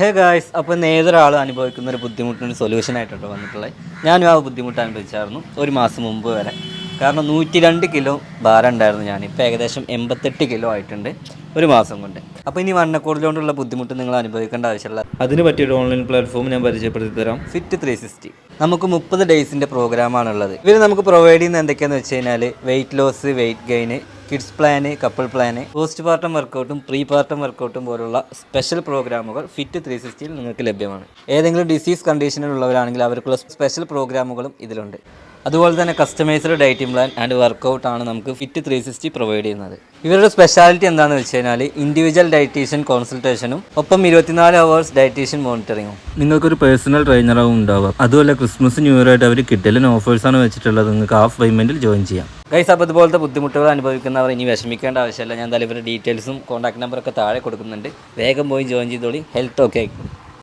Hey guys അപ്പോൾ ഇന്ന് ഏതൊരാളും അനുഭവിക്കുന്ന ഒരു ബുദ്ധിമുട്ടിന് സൊല്യൂഷൻ ആയിട്ടോ വന്നിട്ടുള്ളത് ഞാനും ആ ബുദ്ധിമുട്ട് അനുഭവിച്ചായിരുന്നു ഒരു മാസം മുമ്പ് വരെ. കാരണം നൂറ്റി രണ്ട് കിലോ ഭാരം ഉണ്ടായിരുന്നു ഞാൻ ഇപ്പോൾ ഏകദേശം എൺപത്തെട്ട് കിലോ ആയിട്ടുണ്ട് ഒരു മാസം കൊണ്ട്. അപ്പോൾ ഇനി വണ്ണക്കൂടലുകൊണ്ടുള്ള ബുദ്ധിമുട്ട് നിങ്ങൾ അനുഭവിക്കേണ്ട ആവശ്യമില്ല. അതിന് പറ്റിയൊരു ഓൺലൈൻ പ്ലാറ്റ്ഫോം ഞാൻ പരിചയപ്പെടുത്തി തരാം. ഫിറ്റ് ത്രീ സിക്സ്റ്റി നമുക്ക് മുപ്പത് ഡേയ്സിന്റെ പ്രോഗ്രാമാണുള്ളത് ഇവർ നമുക്ക് പ്രൊവൈഡ് ചെയ്യുന്ന എന്തൊക്കെയാണെന്ന് വെച്ച് കഴിഞ്ഞാൽ weight loss weight gain kids plan couple plan postpartum വർക്കൗട്ടും pre partum വർക്കൗട്ടും പോലുള്ള സ്പെഷ്യൽ പ്രോഗ്രാമുകൾ ഫിറ്റ് ത്രീ സിക്സ്റ്റിയിൽ നിങ്ങൾക്ക് ലഭ്യമാണ്. ഏതെങ്കിലും ഡിസീസ് കണ്ടീഷനിലുള്ളവരാണെങ്കിൽ അവർക്കുള്ള സ്പെഷ്യൽ പ്രോഗ്രാമുകളും ഇതിലുണ്ട്. അതുപോലെ തന്നെ customised dieting plan and workout ആണ് നമുക്ക് ഫിറ്റ് ത്രീ സിക്സ്റ്റി പ്രൊവൈഡ് ചെയ്യുന്നത്. ഇവരുടെ സ്പെഷ്യാലിറ്റി എന്താണെന്ന് വെച്ച് കഴിഞ്ഞാൽ ഇൻഡിവിജ്വൽ ഡയറ്റീഷ്യൻ കോൺസൾട്ടേഷനും ഒപ്പം ഇരുപത്തിനാല് അവേഴ്സ് ഡയറ്റീഷ്യൻ മോണിറ്ററിങ്ങും നിങ്ങൾക്കൊരു പേഴ്സണൽ ട്രെയിനറാവും ഉണ്ടാവാം അതുപോലെ ക്രിസ്മസ് ന്യൂ ഇയർ ആയിട്ട് അവർ കിട്ടലിന് ഓഫേഴ്സാണ് വെച്ചിട്ടുള്ളത്. നിങ്ങൾക്ക് ഹാഫ് പേയ്മെന്റിൽ ജോയിൻ ചെയ്യാം. ഗൈസ് അപ്പോൾ ഇതുപോലത്തെ ബുദ്ധിമുട്ടുകൾ അനുഭവിക്കുന്നവർ ഇനി വിഷമിക്കേണ്ട ആവശ്യമില്ല. ഞാൻ എന്തായാലും ഇവരുടെ ഡീറ്റെയിൽസും കോൺടാക്ട് നമ്പറൊക്കെ താഴെ കൊടുക്കുന്നുണ്ട്. വേഗം പോയി ജോയിൻ ചെയ്തോളി. ഹെൽത്ത് ഓക്കെ ആയിക്കോളും